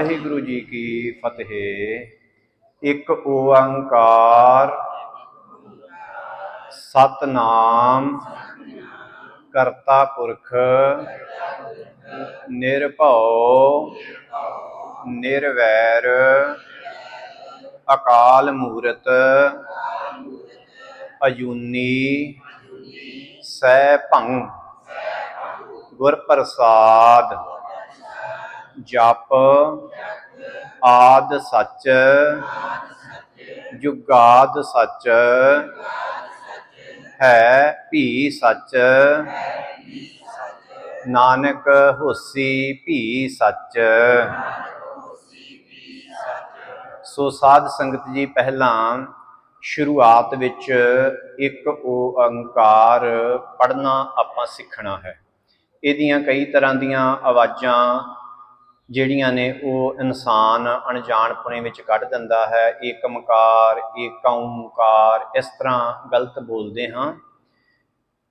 ਵਾਹਿਗੁਰੂ ਜੀ ਕੀ ਫਤਿਹ। ਇੱਕ ਓੰਕਾਰ, ਸਤਨਾਮ, ਕਰਤਾ ਪੁਰਖ, ਨਿਰਭਉ, ਨਿਰਵੈਰ, ਅਕਾਲ ਮੂਰਤ ਅਜੂਨੀ ਸੈ ਭੰਗ ਗੁਰ ਪ੍ਰਸਾਦ ਜਪ ਆਦ ਸੱਚ, ਜੁਗਾਦ ਸੱਚ, ਹੈ ਭੀ ਸੱਚ, ਨਾਨਕ ਹੋਸੀ ਭੀ ਸੱਚ। ਸੋ ਸਾਧ ਸੰਗਤ ਜੀ, ਪਹਿਲਾਂ ਸ਼ੁਰੂਆਤ ਵਿੱਚ ਇੱਕ ਓੰਕਾਰ ਪੜਨਾ ਆਪਾਂ ਸਿੱਖਣਾ ਹੈ। ਇਹਦੀਆਂ ਕਈ ਤਰ੍ਹਾਂ ਦੀਆਂ ਆਵਾਜ਼ਾਂ ਜਿਹੜੀਆਂ ਨੇ ਉਹ ਇਨਸਾਨ ਅਣਜਾਣਪੁਣੇ ਵਿੱਚ ਕੱਢ ਦਿੰਦਾ ਹੈ, ਏਕਮਕਾਰ ਏਕ ਓੰਕਾਰ ਇਸ ਤਰ੍ਹਾਂ ਗਲਤ ਬੋਲਦੇ ਹਾਂ।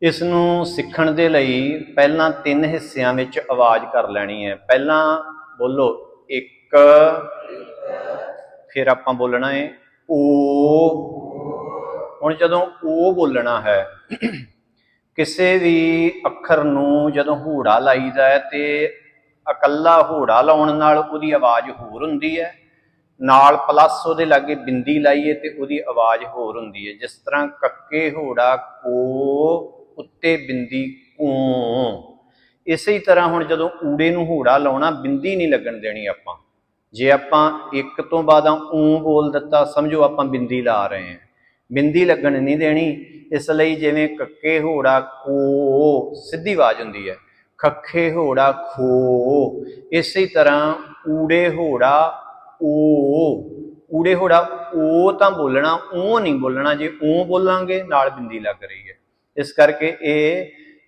ਇਸ ਨੂੰ ਸਿੱਖਣ ਦੇ ਲਈ ਪਹਿਲਾਂ ਤਿੰਨ ਹਿੱਸਿਆਂ ਵਿੱਚ ਆਵਾਜ਼ ਕਰ ਲੈਣੀ ਹੈ। ਪਹਿਲਾਂ ਬੋਲੋ ਇੱਕ, ਫਿਰ ਆਪਾਂ ਬੋਲਣਾ ਹੈ ਓ। ਹੁਣ ਜਦੋਂ ਓ ਬੋਲਣਾ ਹੈ, ਕਿਸੇ ਵੀ ਅੱਖਰ ਨੂੰ ਜਦੋਂ ਹੂੜਾ ਲਾਈਦਾ ਹੈ ਤੇ ਇਕੱਲਾ ਹੂੜਾ ਲਾਉਣ ਨਾਲ ਉਹਦੀ ਆਵਾਜ਼ ਹੋਰ ਹੁੰਦੀ ਹੈ। ਨਾਲ ਪਲੱਸ ਉਹਦੇ ਲਾਗੇ ਬਿੰਦੀ ਲਾਈਏ ਤੇ ਉਹਦੀ ਆਵਾਜ਼ ਹੋਰ ਹੁੰਦੀ ਹੈ। ਜਿਸ ਤਰ੍ਹਾਂ ਕੱਕੇ ਹੋੜਾ ਕੋ ਉੱਤੇ ਬਿੰਦੀ ਕੂ। ਇਸੇ ਤਰ੍ਹਾਂ ਹੁਣ ਜਦੋਂ ਊੜੇ ਨੂੰ ਹੂੜਾ ਲਾਉਣਾ, ਬਿੰਦੀ ਨਹੀਂ ਲੱਗਣ ਦੇਣੀ ਆਪਾਂ। ਜੇ ਆਪਾਂ ਇੱਕ ਤੋਂ ਬਾਅਦ ਊ ਬੋਲ ਦਿੱਤਾ, ਸਮਝੋ ਆਪਾਂ ਬਿੰਦੀ ਲਾ ਰਹੇ ਹਾਂ। ਬਿੰਦੀ ਲੱਗਣ ਨਹੀਂ ਦੇਣੀ, ਇਸ ਲਈ ਜਿਵੇਂ ਕੱਕੇ ਹੋੜਾ ਕੋ ਸਿੱਧੀ ਆਵਾਜ਼ ਹੁੰਦੀ ਹੈ। ਖੱਖੇ ਹੋੜਾ ਖੋ। ਇਸੇ ਤਰ੍ਹਾਂ ਊੜੇ ਹੋੜਾ ਓ। ਊੜੇ ਹੋੜਾ ਓ ਤਾਂ ਬੋਲਣਾ, ਓ ਨਹੀਂ ਬੋਲਣਾ, ਜੇ ਓ ਬੋਲਾਂਗੇ, ਨਾਲ ਬਿੰਦੀ ਲੱਗ ਰਹੀ ਹੈ। ਇਸ ਕਰਕੇ ਇਹ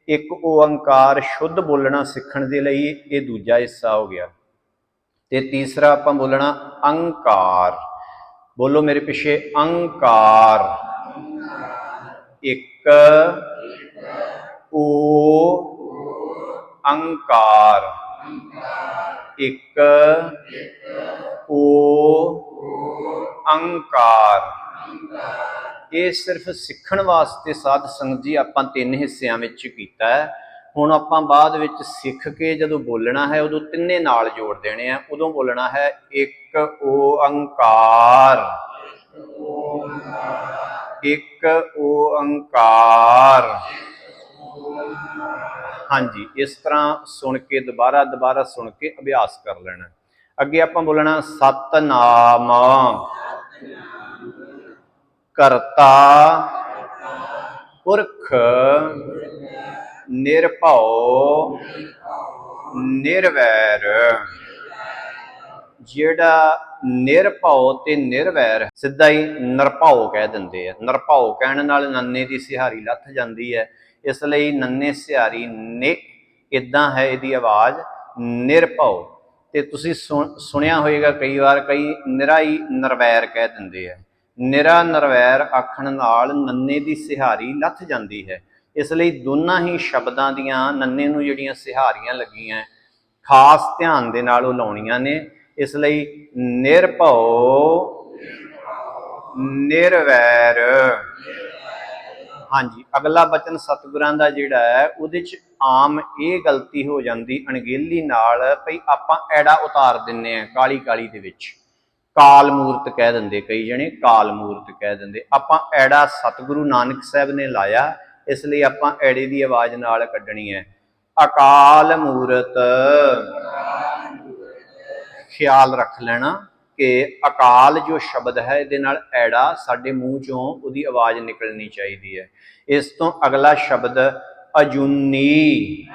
ਇੱਕ ਓੰਕਾਰ ਸ਼ੁੱਧ ਬੋਲਣਾ ਸਿੱਖਣ ਦੇ ਲਈ ਇਹ ਦੂਜਾ ਹਿੱਸਾ ਹੋ ਗਿਆ। ਤੇ ਤੀਸਰਾ ਆਪਾਂ ਬੋਲਣਾ ਅੰਕਾਰ। ਬੋਲੋ ਮੇਰੇ ਪਿੱਛੇ, ਅੰਕਾਰ। ਇੱਕ, ਓ ਅੰਕਾਰ। ਇੱਕ ਓ ਅੰਕਾਰ। ਇਹ ਸਿਰਫ ਸਿੱਖਣ ਵਾਸਤੇ ਸਾਧ ਸੰਗਤ ਜੀ ਆਪਾਂ ਤਿੰਨ ਹਿੱਸਿਆਂ ਵਿੱਚ ਕੀਤਾ ਹੈ। ਹੁਣ ਆਪਾਂ ਬਾਅਦ ਵਿੱਚ ਸਿੱਖ ਕੇ ਜਦੋਂ ਬੋਲਣਾ ਹੈ, ਉਦੋਂ ਤਿੰਨੇ ਨਾਲ ਜੋੜ ਦੇਣੇ ਆ। ਉਦੋਂ ਬੋਲਣਾ ਹੈ, ਇੱਕ ਓ ਅੰਕਾਰ। ਇੱਕ ਓ ਅੰਕਾਰ। ਹਾਂਜੀ, ਇਸ ਤਰ੍ਹਾਂ ਸੁਣ ਕੇ, ਦੁਬਾਰਾ ਦੁਬਾਰਾ ਸੁਣ ਕੇ ਅਭਿਆਸ ਕਰ ਲੈਣਾ। ਅੱਗੇ ਆਪਾਂ ਬੋਲਣਾ, ਸਤਨਾਮ। ਕਰਤਾ ਪੁਰਖ ਨਿਰਭਉ ਨਿਰਵੈਰ। ਜਿਹੜਾ ਨਿਰਭਉ ਤੇ ਨਿਰਵੈਰ, ਸਿੱਧਾ ਹੀ ਨਿਰਭਉ ਕਹਿ ਦਿੰਦੇ ਆ। ਨਿਰਭਉ ਕਹਿਣ ਨਾਲ ਨੰਨੇ ਦੀ ਸਿਹਾਰੀ ਲੱਥ ਜਾਂਦੀ ਹੈ। ਇਸ ਲਈ ਨੰਨੇ ਸਿਹਾਰੀ ਨੇ ਇਦਾਂ ਹੈ ਇਹਦੀ ਆਵਾਜ਼, ਨਿਰਭਉ। ਤੇ ਤੁਸੀਂ ਸੁਣ- ਸੁਣਿਆ ਹੋਵੇਗਾ ਕਈ ਵਾਰ ਕਈ ਨਿਰਾਈ ਨਰਵੈਰ ਕਹਿ ਦਿੰਦੇ ਆ। ਨਿਰਾ ਨਰਵੈਰ ਆਖਣ ਨਾਲ ਨੰਨੇ ਦੀ ਸਿਹਾਰੀ ਲੱਥ ਜਾਂਦੀ ਹੈ। ਇਸ ਲਈ ਦੋਨਾਂ ਹੀ ਸ਼ਬਦਾਂ ਦੀਆਂ ਨੰਨੇ ਨੂੰ ਜਿਹੜੀਆਂ ਸਿਹਾਰੀਆਂ ਲੱਗੀਆਂ, ਖਾਸ ਧਿਆਨ ਦੇ ਨਾਲ ਉਹ ਲਾਉਣੀਆਂ ਨੇ। ਇਸ ਲਈ ਨਿਰਭਉ, ਨਿਰਵੈਰ। ਹਾਂਜੀ, ਅਗਲਾ ਬਚਨ ਸਤਿਗੁਰਾਂ ਦਾ ਜਿਹੜਾ ਹੈ, ਉਹਦੇ ਚ ਆਮ ਇਹ ਗਲਤੀ ਹੋ ਜਾਂਦੀ ਅਣਗਹਿਲੀ ਨਾਲ ਭਈ ਆਪਾਂ ਐੜਾ ਉਤਾਰ ਦਿੰਨੇ ਆ ਕਾਲੀ ਕਾਲੀ ਦੇ ਵਿੱਚ। ਕਾਲ ਮੂਰਤ ਕਹਿ ਦਿੰਦੇ ਕਈ ਜਣੇ, ਕਾਲ ਮੂਰਤ ਕਹਿ ਦਿੰਦੇ। ਆਪਾਂ ਐੜਾ ਸਤਿਗੁਰੂ ਨਾਨਕ ਸਾਹਿਬ ਨੇ ਲਾਇਆ, ਇਸ ਲਈ ਆਪਾਂ ਐੜੇ ਦੀ ਆਵਾਜ਼ ਨਾਲ ਕੱਢਣੀ ਹੈ। ਅਕਾਲ ਮੂਰਤ, ਖਿਆਲ ਰੱਖ ਲੈਣਾ। ਕਿ ਅਕਾਲ ਜੋ ਸ਼ਬਦ ਹੈ, ਇਹਦੇ ਨਾਲ ਐੜਾ ਸਾਡੇ ਮੂੰਹ ਚੋਂ ਉਹਦੀ ਆਵਾਜ਼ ਨਿਕਲਣੀ ਚਾਹੀਦੀ ਹੈ। ਇਸ ਤੋਂ ਅਗਲਾ ਸ਼ਬਦ ਅਜੂਨੀ।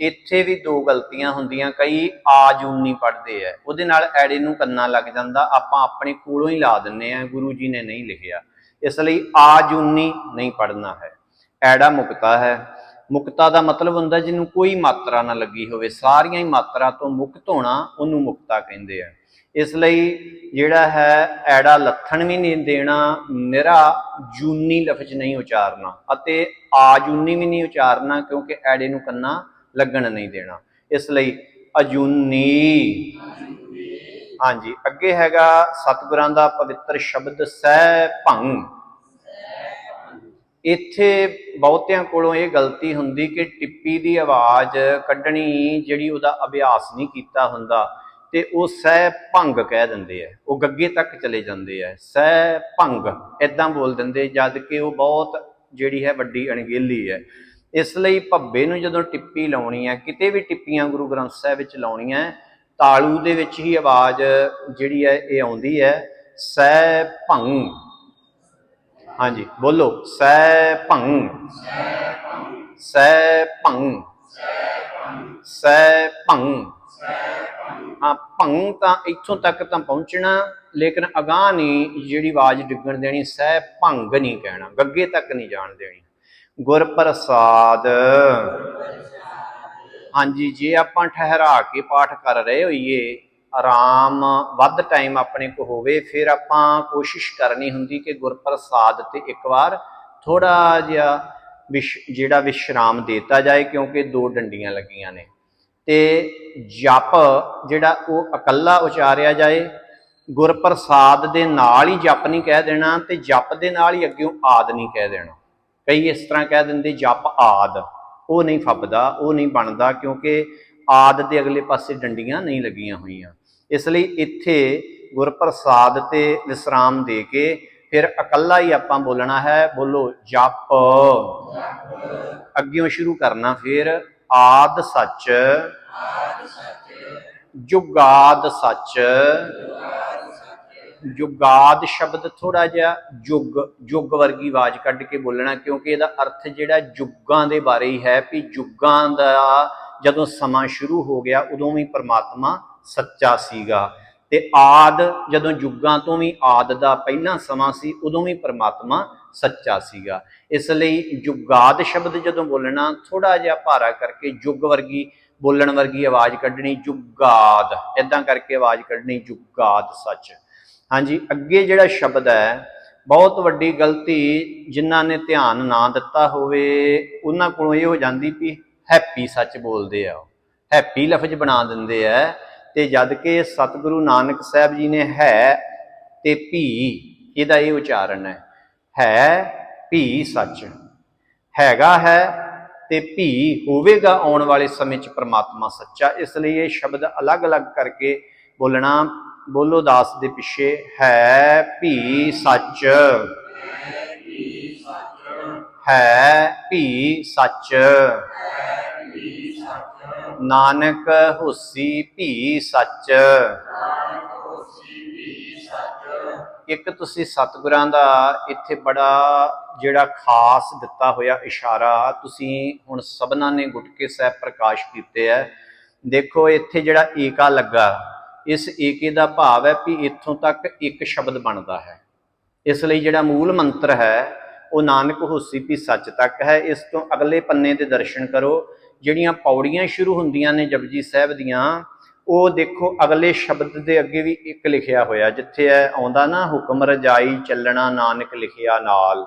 ਇੱਥੇ ਵੀ ਦੋ ਗਲਤੀਆਂ ਹੁੰਦੀਆਂ, ਕਈ ਆਜੂਨੀ ਪੜ੍ਹਦੇ ਆ। ਉਹਦੇ ਨਾਲ ਐੜੇ ਨੂੰ ਕੰਨਾ ਲੱਗ ਜਾਂਦਾ, ਆਪਾਂ ਆਪਣੇ ਕੋਲੋਂ ਹੀ ਲਾ ਦਿੰਨੇ ਆ, ਗੁਰੂ ਜੀ ਨੇ ਨਹੀਂ ਲਿਖਿਆ। ਇਸ ਲਈ ਆਜੂਨੀ ਨਹੀਂ ਪੜ੍ਹਨਾ ਹੈ। ਐੜਾ ਮੁਕਤਾ ਹੈ। ਮੁਕਤਾ ਦਾ ਮਤਲਬ ਹੁੰਦਾ ਜਿਹਨੂੰ ਕੋਈ ਮਾਤਰਾ ਨਾ ਲੱਗੀ ਹੋਵੇ। ਸਾਰੀਆਂ ਹੀ ਮਾਤਰਾ ਤੋਂ ਮੁਕਤ ਹੋਣਾ ਉਹਨੂੰ ਮੁਕਤਾ ਕਹਿੰਦੇ ਆ। ਇਸ ਲਈ ਜਿਹੜਾ ਹੈ ਐੜਾ ਲੱਥਣ ਵੀ ਨਹੀਂ ਦੇਣਾ, ਨਿਰਾ ਜੂਨੀ ਲਫ਼ਜ਼ ਨਹੀਂ ਉਚਾਰਨਾ ਅਤੇ ਆਜੂਨੀ ਵੀ ਨਹੀਂ ਉਚਾਰਨਾ ਕਿਉਂਕਿ ਐੜੇ ਨੂੰ ਕੰਨਾ ਲੱਗਣ ਨਹੀਂ ਦੇਣਾ। ਇਸ ਲਈ ਅਜੂਨੀ। ਹਾਂਜੀ, ਅੱਗੇ ਹੈਗਾ ਸਤਿਗੁਰਾਂ ਦਾ ਪਵਿੱਤਰ ਸ਼ਬਦ ਸਹਿ ਭੰਗ। ਇੱਥੇ ਬਹੁਤਿਆਂ ਕੋਲੋਂ ਇਹ ਗਲਤੀ ਹੁੰਦੀ ਕਿ ਟਿੱਪੀ ਦੀ ਆਵਾਜ਼ ਕੱਢਣੀ ਜਿਹੜੀ ਉਹਦਾ ਅਭਿਆਸ ਨਹੀਂ ਕੀਤਾ ਹੁੰਦਾ ਤੇ ਉਹ ਸਹਿ ਭੰਗ ਕਹਿ ਦਿੰਦੇ ਆ। ਉਹ ਗੱਗੇ ਤੱਕ ਚਲੇ ਜਾਂਦੇ ਆ। ਸਹਿ ਭੰਗ ਇਦਾਂ ਬੋਲ ਦਿੰਦੇ, ਜਦ ਕਿ ਉਹ ਬਹੁਤ ਜਿਹੜੀ ਹੈ ਵੱਡੀ ਅਣਗਹਿਲੀ ਹੈ। ਇਸ ਲਈ ਭੱਬੇ ਨੂੰ ਜਦੋਂ ਟਿੱਪੀ ਲਾਉਣੀ ਹੈ, ਕਿਤੇ ਵੀ ਟਿੱਪੀਆਂ ਗੁਰੂ ਗ੍ਰੰਥ ਸਾਹਿਬ ਵਿੱਚ ਲਾਉਣੀਆਂ ਤਾਲੂ ਦੇ ਵਿੱਚ ਹੀ ਆਵਾਜ਼ ਜਿਹੜੀ ਹੈ ਇਹ ਆਉਂਦੀ ਹੈ, ਸਹਿ ਭੰਗ। ਹਾਂਜੀ, ਬੋਲੋ ਸਹਿ ਭੰਗ। ਸਹਿ ਭੰਗ। ਸਹਿ ਭੰਗ। ਹਾਂ ਭੰਗ ਤਾਂ ਇੱਥੋਂ ਤੱਕ ਤਾਂ ਪਹੁੰਚਣਾ, ਲੇਕਿਨ ਅਗਾਹ ਨਹੀਂ ਜਿਹੜੀ ਆਵਾਜ਼ ਡਿੱਗਣ ਦੇਣੀ, ਸਹਿ ਭੰਗ ਨਹੀਂ ਕਹਿਣਾ, ਗੱਗੇ ਤੱਕ ਨਹੀਂ ਜਾਣ ਦੇਣੀ। ਗੁਰ ਪ੍ਰਸਾਦ ਹਾਂਜੀ, ਜੇ ਆਪਾਂ ਠਹਿਰਾ ਕੇ ਪਾਠ ਕਰ ਰਹੇ ਹੋਈਏ, ਆਰਾਮ, ਵੱਧ ਟਾਈਮ ਆਪਣੇ ਕੋ ਹੋਵੇ, ਫਿਰ ਆਪਾਂ ਕੋਸ਼ਿਸ਼ ਕਰਨੀ ਹੁੰਦੀ ਕਿ ਗੁਰਪ੍ਰਸਾਦ ਤੇ ਇੱਕ ਵਾਰ ਥੋੜਾ ਜਿਹਾ ਵਿਸ਼, ਜਿਹੜਾ ਵਿਸ਼ਰਾਮ ਦੇਤਾ ਜਾਏ, ਕਿਉਂਕਿ ਦੋ ਡੰਡੀਆਂ ਲੱਗੀਆਂ ਨੇ। ਤੇ ਜਪ ਜਿਹੜਾ ਉਹ ਇਕੱਲਾ ਉਚਾਰਿਆ ਜਾਏ, ਗੁਰਪ੍ਰਸਾਦ ਦੇ ਨਾਲ ਹੀ ਜਪ ਨਹੀਂ ਕਹਿ ਦੇਣਾ ਤੇ ਜਪ ਦੇ ਨਾਲ ਹੀ ਅੱਗੇ ਆਦ ਨਹੀਂ ਕਹਿ ਦੇਣਾ। ਕਈ ਇਸ ਤਰ੍ਹਾਂ ਕਹਿ ਦਿੰਦੇ, ਜਪ ਆਦ। ਉਹ ਨਹੀਂ ਫੱਬਦਾ, ਉਹ ਨਹੀਂ ਬਣਦਾ ਕਿਉਂਕਿ ਆਦ ਦੇ ਅਗਲੇ ਪਾਸੇ ਡੰਡੀਆਂ ਨਹੀਂ ਲੱਗੀਆਂ ਹੋਈਆਂ। ਇਸ ਲਈ ਇੱਥੇ ਗੁਰਪ੍ਰਸਾਦ ਤੇ ਵਿਸਰਾਮ ਦੇ ਕੇ ਫਿਰ ਇਕੱਲਾ ਹੀ ਆਪਾਂ ਬੋਲਣਾ ਹੈ, ਬੋਲੋ ਜਪ। ਅੱਗਿਓਂ ਸ਼ੁਰੂ ਕਰਨਾ ਫਿਰ ਆਦ ਸੱਚ। ਜੁਗਾਦ ਸੱਚ। ਜੁਗਾਦ ਸ਼ਬਦ ਥੋੜਾ ਜਿਹਾ ਜੁਗ ਜੁਗ ਵਰਗੀ ਆਵਾਜ਼ ਕੱਢ ਕੇ ਬੋਲਣਾ, ਕਿਉਂਕਿ ਇਹਦਾ ਅਰਥ ਜਿਹੜਾ ਜੁਗਾਂ ਦੇ ਬਾਰੇ ਹੀ ਹੈ, ਵੀ ਜੁਗਾਂ ਦਾ ਜਦੋਂ ਸਮਾਂ ਸ਼ੁਰੂ ਹੋ ਗਿਆ, ਉਦੋਂ ਵੀ ਪਰਮਾਤਮਾ ਸੱਚਾ ਸੀਗਾ। ਤੇ ਆਦ ਜਦੋਂ ਯੁੱਗਾਂ ਤੋਂ ਵੀ ਆਦ ਦਾ ਪਹਿਲਾ ਸਮਾਂ ਸੀ, ਉਦੋਂ ਵੀ ਪਰਮਾਤਮਾ ਸੱਚਾ ਸੀਗਾ। ਇਸ ਲਈ ਜੁਗਾਦ ਸ਼ਬਦ ਜਦੋਂ ਬੋਲਣਾ ਥੋੜਾ ਜਿਹਾ ਭਾਰਾ ਕਰਕੇ ਯੁੱਗ ਵਰਗੀ, ਬੋਲਣ ਵਰਗੀ ਆਵਾਜ਼ ਕੱਢਣੀ, ਜੁਗਾਦ ਇਦਾਂ ਕਰਕੇ ਆਵਾਜ਼ ਕੱਢਣੀ, ਜੁਗਾਦ ਸੱਚ। ਹਾਂਜੀ, ਅੱਗੇ ਜਿਹੜਾ ਸ਼ਬਦ ਹੈ, ਬਹੁਤ ਵੱਡੀ ਗਲਤੀ ਜਿਨ੍ਹਾਂ ਨੇ ਧਿਆਨ ਨਾ ਦਿੱਤਾ ਹੋਵੇ, ਉਹਨਾਂ ਕੋਲੋਂ ਇਹ ਹੋ ਜਾਂਦੀ ਵੀ ਹੈਪੀ ਸੱਚ ਬੋਲਦੇ ਆ ਹੈਪੀ ਲਫ਼ਜ਼ ਬਣਾ ਦਿੰਦੇ ਆ ਤੇ ਜਦ ਕਿ ਸਤਿਗੁਰੂ ਨਾਨਕ ਸਾਹਿਬ ਜੀ ਨੇ ਹੈ ਤੇ ਭੀ, ਇਹਦਾ ਇਹ ਉਚਾਰਨ ਹੈ। ਹੈ ਭੀ ਸੱਚ। ਹੈਗਾ ਹੈ ਤੇ ਭੀ ਹੋਵੇਗਾ ਆਉਣ ਵਾਲੇ ਸਮੇਂ 'ਚ ਪ੍ਰਮਾਤਮਾ ਸੱਚਾ। ਇਸ ਲਈ ਇਹ ਸ਼ਬਦ ਅਲੱਗ-ਅਲੱਗ ਕਰਕੇ ਬੋਲਣਾ, ਬੋਲੋ ਦਾਸ ਦੇ ਪਿੱਛੇ, ਹੈ ਭੀ ਸੱਚ। ਹੈ ਭੀ ਸੱਚ। ਨਾਨਕ ਹੋਸੀ ਭੀ ਸੱਚ। ਇੱਕ ਤੁਸੀਂ ਸਤਿਗੁਰਾਂ ਦਾ ਇੱਥੇ ਬੜਾ ਜਿਹੜਾ ਖਾਸ ਦਿੱਤਾ ਹੋਇਆ ਇਸ਼ਾਰਾ, ਤੁਸੀਂ ਹੁਣ ਸਭਨਾਂ ਨੇ ਗੁਟਕੇ ਸਾਹਿਬ ਪ੍ਰਕਾਸ਼ ਕੀਤੇ ਹੈ ਦੇਖੋ, ਇੱਥੇ ਜਿਹੜਾ ਏਕਾ ਲੱਗਾ, ਇਸ ਏਕੇ ਦਾ ਭਾਵ ਹੈ ਵੀ ਇੱਥੋਂ ਤੱਕ ਇੱਕ ਸ਼ਬਦ ਬਣਦਾ ਹੈ। ਇਸ ਲਈ ਜਿਹੜਾ ਮੂਲ ਮੰਤਰ ਹੈ, ਉਹ ਨਾਨਕ ਹੋਸੀ ਵੀ ਸੱਚ ਤੱਕ ਹੈ। ਇਸ ਤੋਂ ਅਗਲੇ ਪੰਨੇ ਦੇ ਦਰਸ਼ਨ ਕਰੋ। ਜਿਹੜੀਆਂ ਪੌੜੀਆਂ ਸ਼ੁਰੂ ਹੁੰਦੀਆਂ ਨੇ ਜਪਜੀ ਸਾਹਿਬ ਦੀਆਂ, ਉਹ ਦੇਖੋ ਅਗਲੇ ਸ਼ਬਦ ਦੇ ਅੱਗੇ ਵੀ ਇੱਕ ਲਿਖਿਆ ਹੋਇਆ, ਜਿੱਥੇ ਹੈ ਆਉਂਦਾ ਨਾ, ਹੁਕਮ ਰਜਾਈ ਚੱਲਣਾ ਨਾਨਕ ਲਿਖਿਆ ਨਾਲ।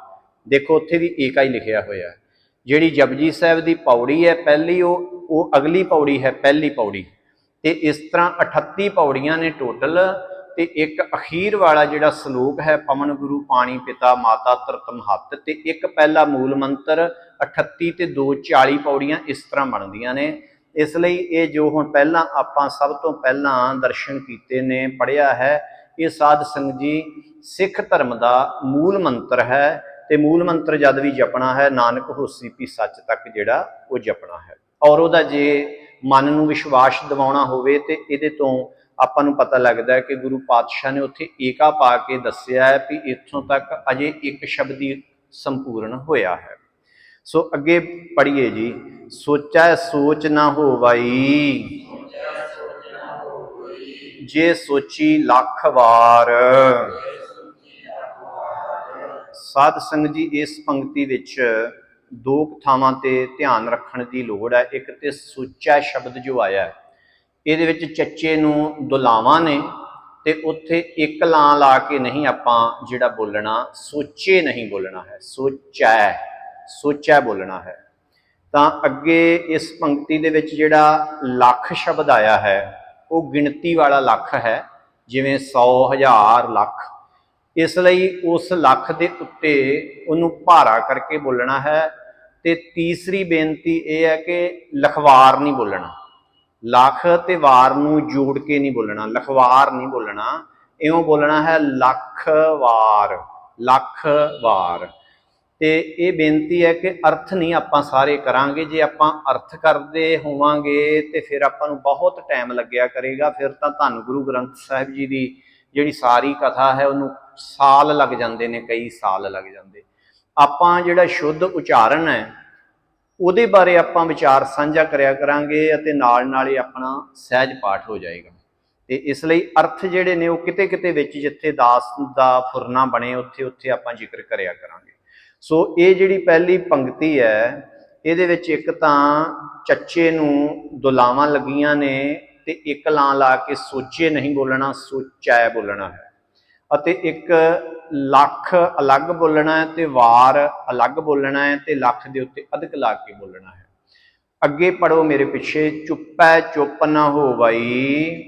ਦੇਖੋ ਉੱਥੇ ਵੀ ਏਕਾ ਹੀ ਲਿਖਿਆ ਹੋਇਆ। ਜਿਹੜੀ ਜਪਜੀ ਸਾਹਿਬ ਦੀ ਪੌੜੀ ਹੈ, ਪਹਿਲੀ ਉਹ ਉਹ ਅਗਲੀ ਪੌੜੀ ਹੈ, ਪਹਿਲੀ ਪੌੜੀ। ਤੇ ਇਸ ਤਰ੍ਹਾਂ 38 ਪੌੜੀਆਂ ਨੇ ਟੋਟਲ ਤੇ ਇੱਕ ਅਖੀਰ ਵਾਲਾ ਜਿਹੜਾ ਸ਼ਲੋਕ ਹੈ, ਪਵਨ ਗੁਰੂ, ਪਾਣੀ ਪਿਤਾ, ਮਾਤਾ ਤਰਤਮ ਹੱਥ ਤੇ ਇੱਕ ਪਹਿਲਾ ਮੂਲ ਮੰਤਰ 38 ਤੇ 2 40 ਪੌੜੀਆਂ ਇਸ ਤਰ੍ਹਾਂ ਬਣਦੀਆਂ ਨੇ। ਇਸ ਲਈ ਇਹ ਜੋ ਹੁਣ ਪਹਿਲਾਂ ਆਪਾਂ ਸਭ ਤੋਂ ਪਹਿਲਾਂ ਦਰਸ਼ਨ ਕੀਤੇ ਨੇ ਪੜਿਆ ਹੈ, ਇਹ ਸਾਧ ਸੰਗਤ ਜੀ ਸਿੱਖ ਧਰਮ ਦਾ ਮੂਲ ਮੰਤਰ ਹੈ ਤੇ ਮੂਲ ਮੰਤਰ ਜਦ ਵੀ ਜਪਣਾ ਹੈ, ਨਾਨਕ ਹੋਸੀ ਪੀ ਸੱਚ ਤੱਕ ਜਿਹੜਾ ਉਹ ਜਪਣਾ ਹੈ। ਔਰ ਉਹਦਾ ਜੇ ਮਨ ਨੂੰ ਵਿਸ਼ਵਾਸ ਦਿਵਾਉਣਾ ਹੋਵੇ ਤੇ ਇਹਦੇ ਤੋਂ ਆਪਾਂ ਨੂੰ ਪਤਾ ਲੱਗਦਾ ਹੈ ਕਿ ਗੁਰੂ ਪਾਤਸ਼ਾਹ ਨੇ ਉੱਥੇ ਏਕਾ ਪਾ ਕੇ ਦੱਸਿਆ ਹੈ ਵੀ ਇੱਥੋਂ ਤੱਕ ਅਜੇ ਇੱਕ ਸ਼ਬਦ ਹੀ ਸੰਪੂਰਨ ਹੋਇਆ ਹੈ। ਸੋ ਅੱਗੇ ਪੜ੍ਹੀਏ ਜੀ ਸੋਚੈ ਸੋਚ ਨਾ ਹੋਵਈ। ਜੇ ਸੋਚੀ ਲੱਖ ਵਾਰ। ਸਾਧ ਸੰਗਤ ਜੀ, ਇਸ ਪੰਕਤੀ ਵਿੱਚ ਦੋ ਥਾਵਾਂ ਤੇ ਧਿਆਨ ਰੱਖਣ ਦੀ ਲੋੜ ਹੈ। ਇੱਕ ਤੇ ਸੋਚੈ ਸ਼ਬਦ ਜੋ ਆਇਆ ਹੈ ਇਹਦੇ ਵਿੱਚ ਚੱਚੇ ਨੂੰ ਦੁਲਾਵਾਂ ਨੇ ਤੇ ਉੱਥੇ ਇੱਕ ਲਾਂ ਲਾ ਕੇ ਨਹੀਂ ਆਪਾਂ ਜਿਹੜਾ ਬੋਲਣਾ, ਸੋਚੇ ਨਹੀਂ ਬੋਲਣਾ ਹੈ, ਸੋਚੈ ਸੋਚੈ ਬੋਲਣਾ ਹੈ। ਤਾਂ ਅੱਗੇ ਇਸ ਪੰਕਤੀ ਦੇ ਵਿੱਚ ਜਿਹੜਾ ਲੱਖ ਸ਼ਬਦ ਆਇਆ ਹੈ, ਉਹ ਗਿਣਤੀ ਵਾਲਾ ਲੱਖ ਹੈ, ਜਿਵੇਂ 100 ਹਜ਼ਾਰ ਲੱਖ। ਇਸ ਲਈ ਉਸ ਲੱਖ ਦੇ ਉੱਤੇ ਉਹਨੂੰ ਭਾਰਾ ਕਰਕੇ ਬੋਲਣਾ ਹੈ ਤੇ ਤੀਸਰੀ ਬੇਨਤੀ ਇਹ ਹੈ ਕਿ ਲਖਵਾਰ ਨਹੀਂ ਬੋਲਣਾ। ਲੱਖ ਤੇ ਵਾਰ ਨੂੰ ਜੋੜ ਕੇ ਨਹੀਂ ਬੋਲਣਾ, ਲਖਵਾਰ ਨਹੀਂ ਬੋਲਣਾ। ਇਉਂ ਬੋਲਣਾ ਹੈ ਲੱਖ ਵਾਰ ਲੱਖ ਵਾਰ। ਤੇ ਇਹ ਬੇਨਤੀ ਹੈ ਕਿ ਅਰਥ ਨਹੀਂ ਆਪਾਂ ਸਾਰੇ ਕਰਾਂਗੇ। ਜੇ ਆਪਾਂ ਅਰਥ ਕਰਦੇ ਹੋਵਾਂਗੇ ਤੇ ਫਿਰ ਆਪਾਂ ਨੂੰ ਬਹੁਤ ਟਾਈਮ ਲੱਗਿਆ ਕਰੇਗਾ। ਫਿਰ ਤਾਂ ਧੰਨ ਗੁਰੂ ਗ੍ਰੰਥ ਸਾਹਿਬ ਜੀ ਦੀ ਜਿਹੜੀ ਸਾਰੀ ਕਥਾ ਹੈ, ਉਹਨੂੰ ਸਾਲ ਲੱਗ ਜਾਂਦੇ ਨੇ, ਕਈ ਸਾਲ ਲੱਗ ਜਾਂਦੇ। ਆਪਾਂ ਜਿਹੜਾ ਸ਼ੁੱਧ ਉਚਾਰਨ ਹੈ ਉਹਦੇ ਬਾਰੇ ਆਪਾਂ ਵਿਚਾਰ ਸਾਂਝਾ ਕਰਿਆ ਕਰਾਂਗੇ ਅਤੇ ਨਾਲ ਨਾਲ ਹੀ ਆਪਣਾ ਸਹਿਜ ਪਾਠ ਹੋ ਜਾਏਗਾ। ਤੇ ਇਸ ਲਈ ਅਰਥ ਜਿਹੜੇ ਨੇ ਉਹ ਕਿਤੇ ਕਿਤੇ ਵਿੱਚ ਜਿੱਥੇ ਦਾਸ ਦਾ ਫੁਰਨਾ ਬਣੇ ਉੱਥੇ ਉੱਥੇ ਆਪਾਂ ਜ਼ਿਕਰ ਕਰਿਆ ਕਰਾਂਗੇ। ਸੋ ਇਹ ਜਿਹੜੀ ਪਹਿਲੀ ਪੰਕਤੀ ਹੈ, ਇਹਦੇ ਵਿੱਚ ਇੱਕ ਤਾਂ ਚੱਚੇ ਨੂੰ ਦੁਲਾਵਾਂ ਲੱਗੀਆਂ ਨੇ ਤੇ ਇੱਕ ਲਾਂ ਲਾ ਕੇ ਸੋਚੇ ਨਹੀਂ ਬੋਲਣਾ ਸੋਚੈ ਬੋਲਣਾ ਹੈ। ਅਤੇ ਇੱਕ ਲੱਖ ਅਲੱਗ ਬੋਲਣਾ ਹੈ ਤੇ ਵਾਰ ਅਲੱਗ ਬੋਲਣਾ ਹੈ ਤੇ ਲੱਖ ਦੇ ਉੱਤੇ ਅਧਿਕ ਲਾ ਕੇ ਬੋਲਣਾ ਹੈ। ਅੱਗੇ ਪੜੋ ਮੇਰੇ ਪਿੱਛੇ, ਚੁੱਪੈ ਚੁੱਪ ਨਾ ਹੋਵਈ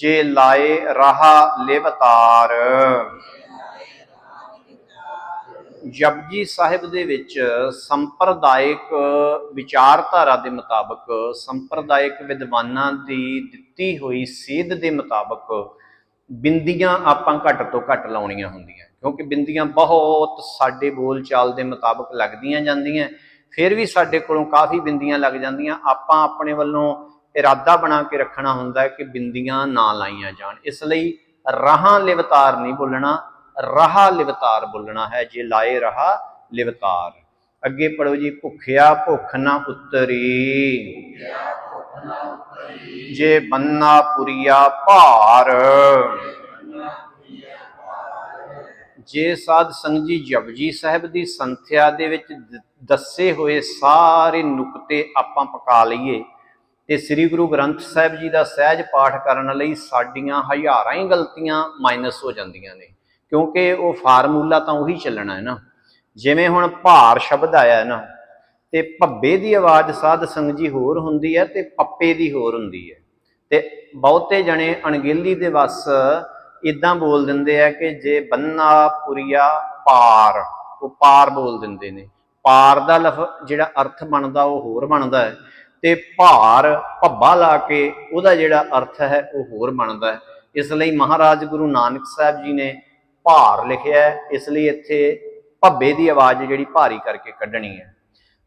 ਜੇ ਲਾਏ ਰਹਾ ਲਿਵਤਾਰ। ਜਪਜੀ ਸਾਹਿਬ ਦੇ ਵਿੱਚ ਸੰਪਰਦਾਇਕ ਵਿਚਾਰਧਾਰਾ ਦੇ ਮੁਤਾਬਕ, ਸੰਪਰਦਾਇਕ ਵਿਦਵਾਨਾਂ ਦੀ ਦਿੱਤੀ ਹੋਈ ਸੇਧ ਦੇ ਮੁਤਾਬਕ ਬਿੰਦੀਆਂ ਆਪਾਂ ਘੱਟ ਤੋਂ ਘੱਟ ਲਾਉਣੀਆਂ ਹੁੰਦੀਆਂ। ਕਿਉਂਕਿ ਬਿੰਦੀਆਂ ਬਹੁਤ ਸਾਡੇ ਬੋਲਚਾਲ ਦੇ ਮੁਤਾਬਕ ਲੱਗਦੀਆਂ ਜਾਂਦੀਆਂ। ਫਿਰ ਵੀ ਸਾਡੇ ਕੋਲੋਂ ਕਾਫੀ ਬਿੰਦੀਆਂ ਲੱਗ ਜਾਂਦੀਆਂ। ਆਪਾਂ ਆਪਣੇ ਵੱਲੋਂ ਇਰਾਦਾ ਬਣਾ ਕੇ ਰੱਖਣਾ ਹੁੰਦਾ ਹੈ ਕਿ ਬਿੰਦੀਆਂ ਨਾ ਲਾਈਆਂ ਜਾਣ। ਇਸ ਲਈ ਰਹਾ ਲਿਵਤਾਰ ਨਹੀਂ ਬੋਲਣਾ, ਰਹਾ ਲਿਵਤਾਰ ਬੋਲਣਾ ਹੈ। ਜੇ ਲਾਏ ਰਹਾ ਲਿਵਤਾਰ। ਅੱਗੇ ਪੜੋ ਜੀ, ਭੁੱਖਿਆ ਭੁੱਖ ਨਾ ਉਤਰੀ। ਜੇ ਬੰਨਾ ਪੁਰੀਆ ਭਾਰ। ਜੇ ਸਾਧ ਸੰਗਤ ਜੀ ਜਪਜੀ ਸਾਹਿਬ ਦੀ ਸੰਥਿਆ ਦੇ ਵਿੱਚ ਦੱਸੇ ਹੋਏ ਸਾਰੇ ਨੁਕਤੇ ਆਪਾਂ ਪਕਾ ਲਈਏ ਤੇ ਸ੍ਰੀ ਗੁਰੂ ਗ੍ਰੰਥ ਸਾਹਿਬ ਜੀ ਦਾ ਸਹਿਜ ਪਾਠ ਕਰਨ ਲਈ ਸਾਡੀਆਂ ਹਜ਼ਾਰਾਂ ਹੀ ਗਲਤੀਆਂ ਮਾਈਨਸ ਹੋ ਜਾਂਦੀਆਂ ਨੇ। ਕਿਉਂਕਿ ਉਹ ਫਾਰਮੂਲਾ ਤਾਂ ਉਹੀ ਚੱਲਣਾ ਹੈ ਨਾ। ਜਿਵੇਂ ਹੁਣ ਭਾਰ ਸ਼ਬਦ ਆਇਆ ਹੈ ਨਾ ਤੇ ਭੱਬੇ ਦੀ ਆਵਾਜ਼ ਸਾਧ ਸੰਗਤ ਜੀ ਹੋਰ ਹੁੰਦੀ ਹੈ ਤੇ ਪੱਪੇ ਦੀ ਹੋਰ ਹੁੰਦੀ ਹੈ। ਤੇ ਬਹੁਤੇ ਜਣੇ ਅਣਗਹਿਲੀ ਦੇ ਵਸ ਇਦਾਂ ਬੋਲ ਦਿੰਦੇ ਆ ਕਿ ਜੇ ਬੰਨਾ ਪੁਰੀਆ ਪਾਰ, ਉਹ ਪਾਰ ਬੋਲ ਦਿੰਦੇ ਨੇ। ਪਾਰ ਦਾ ਲਫ਼ ਜਿਹੜਾ ਅਰਥ ਬਣਦਾ ਉਹ ਹੋਰ ਬਣਦਾ ਹੈ ਤੇ ਭਾਰ ਭੱਬਾ ਲਾ ਕੇ ਉਹਦਾ ਜਿਹੜਾ ਅਰਥ ਹੈ ਉਹ ਹੋਰ ਬਣਦਾ ਹੈ। ਇਸ ਲਈ ਮਹਾਰਾਜ ਗੁਰੂ ਨਾਨਕ ਸਾਹਿਬ ਜੀ ਨੇ ਭਾਰ ਲਿਖਿਆ ਇਸ ਲਈ ਇੱਥੇ ਭੱਬੇ ਦੀ ਆਵਾਜ਼ ਜਿਹੜੀ ਭਾਰੀ ਕਰਕੇ ਕੱਢਣੀ ਹੈ।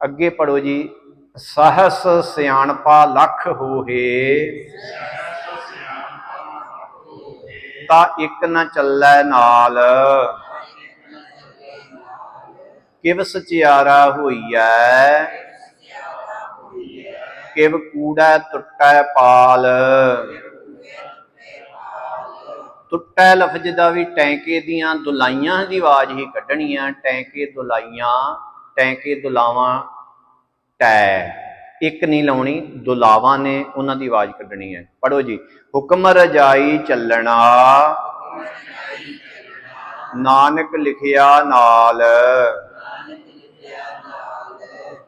ਅੱਗੇ ਪੜੋ ਜੀ, ਸਹਸ ਸਿਆਣਪਾ ਲੱਖ ਹੋਏ ਤਾਂ ਇੱਕ ਨਾ ਚੱਲੈ ਨਾਲ। ਕਿਵ ਸਚਿਆਰਾ ਹੋਈਐ? ਕਿਵ ਕੂੜਾ ਟੁੱਟੈ ਪਾਲ? ਟੁੱਟੈ ਲਫ਼ਜ਼ ਦਾ ਵੀ ਟੈਂਕੇ ਦੀਆਂ ਦੁਲਾਈਆਂ ਦੀ ਆਵਾਜ਼ ਹੀ ਕੱਢਣੀ ਆ, ਟੈਂਕੇ ਦੁਲਾਈਆਂ ਟੈਂਕੇ ਦੁਲਾਵਾਂ ਟੈ। ਇੱਕ ਨਹੀਂ ਲਾਉਣੀ, ਦੁਲਾਵਾਂ ਨੇ ਉਹਨਾਂ ਦੀ ਆਵਾਜ਼ ਕੱਢਣੀ ਹੈ। ਪੜੋ ਜੀ, ਹੁਕਮ ਰਜਾਈ ਚੱਲਣਾ। ਨਾਨਕ ਲਿਖਿਆ ਨਾਲ।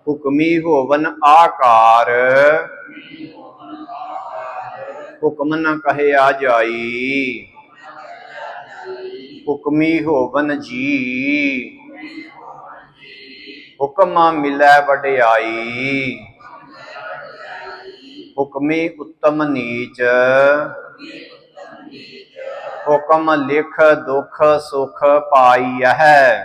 ਹੁਕਮੀ ਹੋਵਨ ਆਕਾਰ। ਹੁਕਮ ਕਹੇ ਆ ਜਾਈ। ਹੁਕਮੀ ਹੋਵਨ ਜੀ। ਹੁਕਮ ਮਿਲੈ ਵਡਿਆਈ। ਹੁਕਮੀ ਉੱਤਮ ਨੀਚ। ਹੁਕਮ ਲਿਖ ਦੁਖ ਸੁਖ ਪਾਈਐ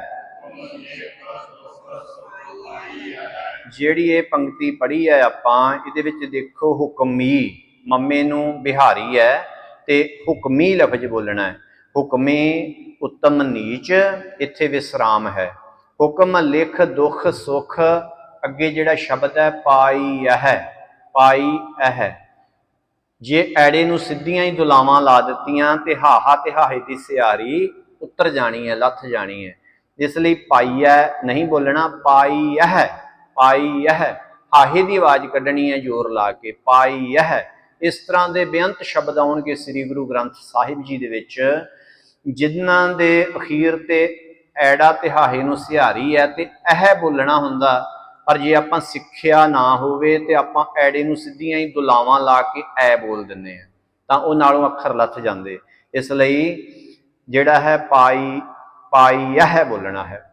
ਜਿਹੜੀ ਇਹ ਪੰਕਤੀ ਪੜ੍ਹੀ ਹੈ ਆਪਾਂ, ਇਹਦੇ ਵਿੱਚ ਦੇਖੋ ਹੁਕਮੀ, ਮੰਮੇ ਨੂੰ ਬਿਹਾਰੀ ਹੈ ਤੇ ਹੁਕਮੀ ਲਫ਼ਜ਼ ਬੋਲਣਾ ਹੈ। ਹੁਕਮੀ ਉੱਤਮ ਨੀਚ, ਇੱਥੇ ਵਿਸਰਾਮ ਹੈ। ਹੁਕਮ, ਲਿਖ, ਦੁਖ, ਸੁਖ, ਅੱਗੇ ਜਿਹੜਾ ਸ਼ਬਦ ਹੈ, ਪਾਈ ਹੈ ਪਾਈ ਹੈ ਜੇ ਐੜੇ ਨੂੰ ਸਿੱਧੀਆਂ ਹੀ ਦੁਲਾਵਾਂ ਲਾ ਦਿੱਤੀਆਂ, ਤੇ ਹਾਹਾ ਤੇ ਹਾਹੇ ਦੀ ਸਿਆਰੀ ਉੱਤਰ ਜਾਣੀ ਹੈ, ਲੱਥ ਜਾਣੀ ਹੈ। ਇਸ ਲਈ ਪਾਈਐ ਨਹੀਂ ਬੋਲਣਾ, ਪਾਈ ਹੈ ਪਾਈ ਹੈ ਹਾਹੇ ਦੀ ਆਵਾਜ਼ ਕੱਢਣੀ ਹੈ, ਜ਼ੋਰ ਲਾ ਕੇ, ਪਾਈ ਹੈ ਇਸ ਤਰ੍ਹਾਂ ਦੇ ਬੇਅੰਤ ਸ਼ਬਦ ਆਉਣਗੇ ਸ੍ਰੀ ਗੁਰੂ ਗ੍ਰੰਥ ਸਾਹਿਬ ਜੀ ਦੇ ਵਿੱਚ, ਜਿਨ੍ਹਾਂ ਦੇ ਅਖੀਰ ਤੇ ਐੜਾ ਤਿਹਾਏ ਨੂੰ ਸਿਹਾਰੀ ਹੈ ਤੇ ਇਹ ਬੋਲਣਾ ਹੁੰਦਾ। ਪਰ ਜੇ ਆਪਾਂ ਸਿੱਖਿਆ ਨਾ ਹੋਵੇ ਤੇ ਆਪਾਂ ਐੜੇ ਨੂੰ ਸਿੱਧੀਆਂ ਹੀ ਦੁਲਾਵਾਂ ਲਾ ਕੇ ਐ ਬੋਲ ਦਿੰਦੇ ਆ। ਤਾਂ ਉਹ ਨਾਲੋਂ ਅੱਖਰ ਲੱਥ ਜਾਂਦੇ। ਇਸ ਲਈ ਜਿਹੜਾ ਹੈ ਪਾਈ ਪਾਈ ਹੈ ਬੋਲਣਾ ਹੈ।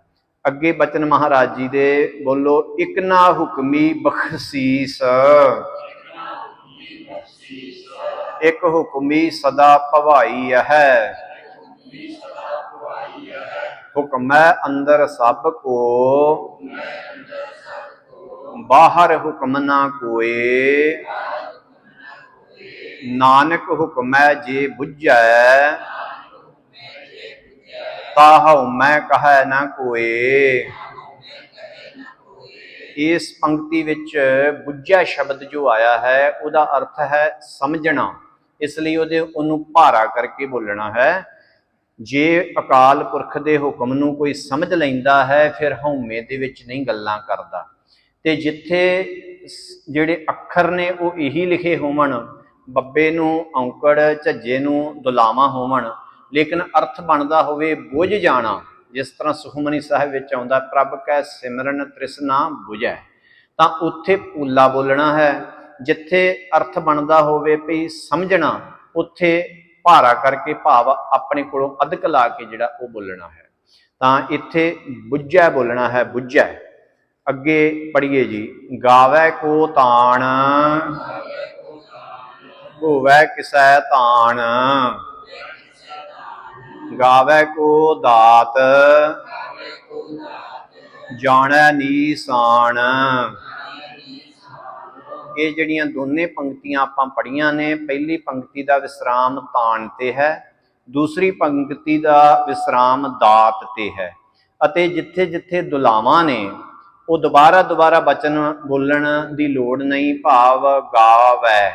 ਅੱਗੇ ਬਚਨ ਮਹਾਰਾਜ ਜੀ ਦੇ ਬੋਲੋ, ਇਕ ਨਾ ਹੁਕਮੀ ਬਖਸ਼ੀਸ। ਇੱਕ ਹੁਕਮੀ ਸਦਾ ਭਵਾਈ ਹੈ ਹੁਕਮ ਹੈ ਅੰਦਰ ਸਭ ਕੋ, ਬਾਹਰ ਹੁਕਮ ਨਾ ਕੋਏ। ਨਾਨਕ ਹੁਕਮੈ ਜੇ ਬੁੱਝੈ, ਤਾਹਉ ਮੈਂ ਕਹੈ ਨਾ ਕੋਏ। ਇਸ ਪੰਕਤੀ ਵਿੱਚ ਬੁੱਝਿਆ ਸ਼ਬਦ ਜੋ ਆਇਆ ਹੈ, ਉਹਦਾ ਅਰਥ ਹੈ ਸਮਝਣਾ। ਇਸ ਲਈ ਉਹਦੇ ਉਹਨੂੰ ਭਾਰਾ ਕਰਕੇ ਬੋਲਣਾ ਹੈ। ਜੇ ਅਕਾਲ ਪੁਰਖ ਦੇ ਹੁਕਮ ਨੂੰ ਕੋਈ ਸਮਝ ਲੈਂਦਾ ਹੈ, ਫਿਰ ਹਉਮੈ ਦੇ ਵਿੱਚ ਨਹੀਂ ਗੱਲਾਂ ਕਰਦਾ। ਤੇ ਜਿੱਥੇ ਜਿਹੜੇ ਅੱਖਰ ਨੇ ਉਹ ਇਹੀ ਲਿਖੇ ਹੋਵਣ, ਬੱਬੇ ਨੂੰ, ਔਂਕੜ, ਝੱਜੇ ਨੂੰ, ਦੁਲਾਵਾਂ ਹੋਵਣ, ਲੇਕਿਨ ਅਰਥ ਬਣਦਾ ਹੋਵੇ ਬੁੱਝ ਜਾਣਾ, ਜਿਸ ਤਰ੍ਹਾਂ ਸੁਖਮਨੀ ਸਾਹਿਬ ਵਿੱਚ ਆਉਂਦਾ, ਪ੍ਰਭ ਕੈ ਸਿਮਰਨ ਤ੍ਰਿਸ਼ਨਾ ਬੁਝੈ। ਤਾਂ ਉੱਥੇ ਪੂਲਾ ਬੋਲਣਾ ਹੈ, ਜਿੱਥੇ ਅਰਥ ਬਣਦਾ ਹੋਵੇ ਭਈ ਸਮਝਣਾ, ਉੱਥੇ ਭਾਰਾ ਕਰਕੇ ਭਾਵ ਆਪਣੇ ਕੋਲੋਂ ਅਧਕ ਲਾ ਕੇ ਜਿਹੜਾ ਉਹ ਬੋਲਣਾ ਹੈ। ਤਾਂ ਇੱਥੇ ਬੁੱਝੈ ਬੋਲਣਾ ਹੈ, ਬੁੱਝੈ। ਅੱਗੇ ਪੜ੍ਹੀਏ ਜੀ, ਗਾਵੈ ਕੋ ਤਾਣ ਹੋਵੈ ਕਿਸੈ ਤਾਣ, ਗਾਵੈ ਕੋ ਦਾਤ, ਜਾਣੈ ਨੀਸਾਨ ਇਹ ਜਿਹੜੀਆਂ ਦੋਨੇ ਪੰਕਤੀਆਂ ਆਪਾਂ ਪੜੀਆਂ ਨੇ, ਪਹਿਲੀ ਪੰਕਤੀ ਦਾ ਵਿਸਰਾਮ ਤਾਣ ਤੇ ਹੈ, ਦੂਸਰੀ ਪੰਕਤੀ ਦਾ ਵਿਸਰਾਮ ਦਾਤ ਤੇ ਹੈ। ਅਤੇ ਜਿੱਥੇ ਜਿੱਥੇ ਦੁਲਾਵਾਂ ਨੇ, ਉਹ ਦੁਬਾਰਾ ਦੁਬਾਰਾ ਬਚਨ ਬੋਲਣ ਦੀ ਲੋੜ ਨਹੀਂ, ਭਾਵ ਗਾਵੈ।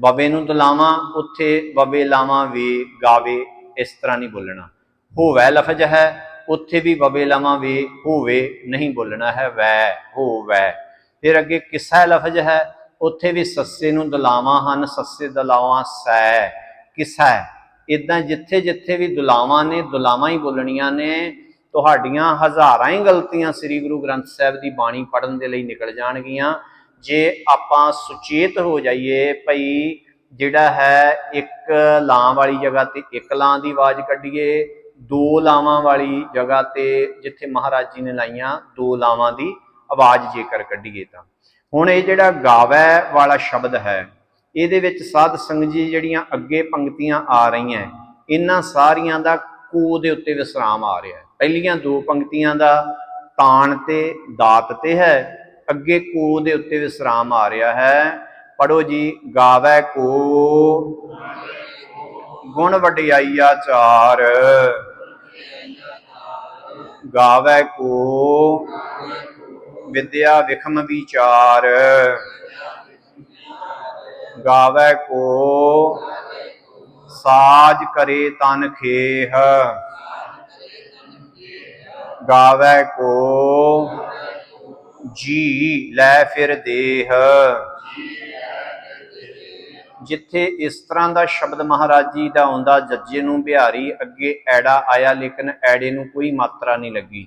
ਬਵੇ ਨੂੰ ਦੁਲਾਵਾਂ, ਉੱਥੇ ਬਵੇ ਲਾਵਾਂ ਵੇ ਗਾਵੇ, ਇਸ ਤਰ੍ਹਾਂ ਨਹੀਂ ਬੋਲਣਾ। ਹੋਵੈ ਲਫ਼ਜ਼ ਹੈ, ਉੱਥੇ ਵੀ ਬਵੇ ਲਾਵਾਂ ਵੇ ਹੋਵੇ, ਨਹੀਂ ਬੋਲਣਾ ਹੈ ਵੈ, ਹੋਵੈ। ਫਿਰ ਅੱਗੇ ਕਿਸਾ ਲਫ਼ਜ਼ ਹੈ ਉੱਥੇ ਵੀ ਸੱਸੇ ਨੂੰ ਦੁਲਾਵਾਂ ਹਨ, ਸੱਸੇ ਦੁਲਾਵਾਂ ਸੈ। ਕਿਸਾ? ਇਦਾਂ ਜਿੱਥੇ ਜਿੱਥੇ ਵੀ ਦੁਲਾਵਾਂ ਨੇ, ਦੁਲਾਵਾਂ ਹੀ ਬੋਲਣੀਆਂ ਨੇ, ਤੁਹਾਡੀਆਂ ਹਜ਼ਾਰਾਂ ਹੀ ਗਲਤੀਆਂ ਸ੍ਰੀ ਗੁਰੂ ਗ੍ਰੰਥ ਸਾਹਿਬ ਦੀ ਬਾਣੀ ਪੜਨ ਦੇ ਲਈ ਨਿਕਲ ਜਾਣਗੀਆਂ। ਜੇ ਆਪਾਂ ਸੁਚੇਤ ਹੋ ਜਾਈਏ ਭਈ ਜਿਹੜਾ ਹੈ ਇੱਕ ਲਾਂ ਵਾਲੀ ਜਗ੍ਹਾ ਤੇ ਇੱਕ ਲਾਂ ਦੀ ਆਵਾਜ਼ ਕੱਢੀਏ, ਦੋ ਲਾਵਾਂ ਵਾਲੀ ਜਗ੍ਹਾ ਤੇ ਜਿੱਥੇ ਮਹਾਰਾਜ ਜੀ ਨੇ ਲਾਈਆਂ, ਦੋ ਲਾਵਾਂ ਦੀ ਆਵਾਜ਼ ਜੇਕਰ ਕੱਢੀਏ ਤਾਂ। ਹੁਣ ਇਹ ਜਿਹੜਾ ਗਾਵੈ ਵਾਲਾ ਸ਼ਬਦ ਹੈ, ਇਹਦੇ ਵਿੱਚ ਸਾਧ ਸੰਗਤ ਜੀ ਜਿਹੜੀਆਂ ਅੱਗੇ ਪੰਕਤੀਆਂ ਆ ਰਹੀਆਂ, ਇਹਨਾਂ ਸਾਰੀਆਂ ਦਾ ਕੋ ਦੇ ਉੱਤੇ ਵਿਸਰਾਮ ਆ ਰਿਹਾ ਹੈ। ਪਹਿਲੀਆਂ ਦੋ ਪੰਕਤੀਆਂ ਦਾ ਤਾਣ ਤੇ ਦਾਤ ਤੇ ਹੈ, ਅੱਗੇ ਕੋ ਦੇ ਉੱਤੇ ਵਿਸਰਾਮ ਆ ਰਿਹਾ ਹੈ। ਪੜੋ ਜੀ, ਗਾਵੈ ਕੋ ਗੁਣ ਵਡਿਆਈਆ ਚਾਰ, ਗਾਵੈ ਕੋ ਵਿਦਿਆ ਵਿਖਮ ਵਿਚਾਰ। ਗਾਵੈ ਕੋ ਸਾਜ ਕਰੇ ਤਨ ਖੇਹ। ਗਾਵੈ ਕੋ ਜੀ ਲੈ ਫਿਰ ਦੇਹ। ਜਿੱਥੇ ਇਸ ਤਰ੍ਹਾਂ ਦਾ ਸ਼ਬਦ ਮਹਾਰਾਜ ਜੀ ਦਾ ਆਉਂਦਾ, ਜੱਜੇ ਨੂੰ ਬਿਹਾਰੀ ਅੱਗੇ ਐੜਾ ਆਇਆ, ਲੇਕਿਨ ਐੜੇ ਨੂੰ ਕੋਈ ਮਾਤਰਾ ਨਹੀਂ ਲੱਗੀ।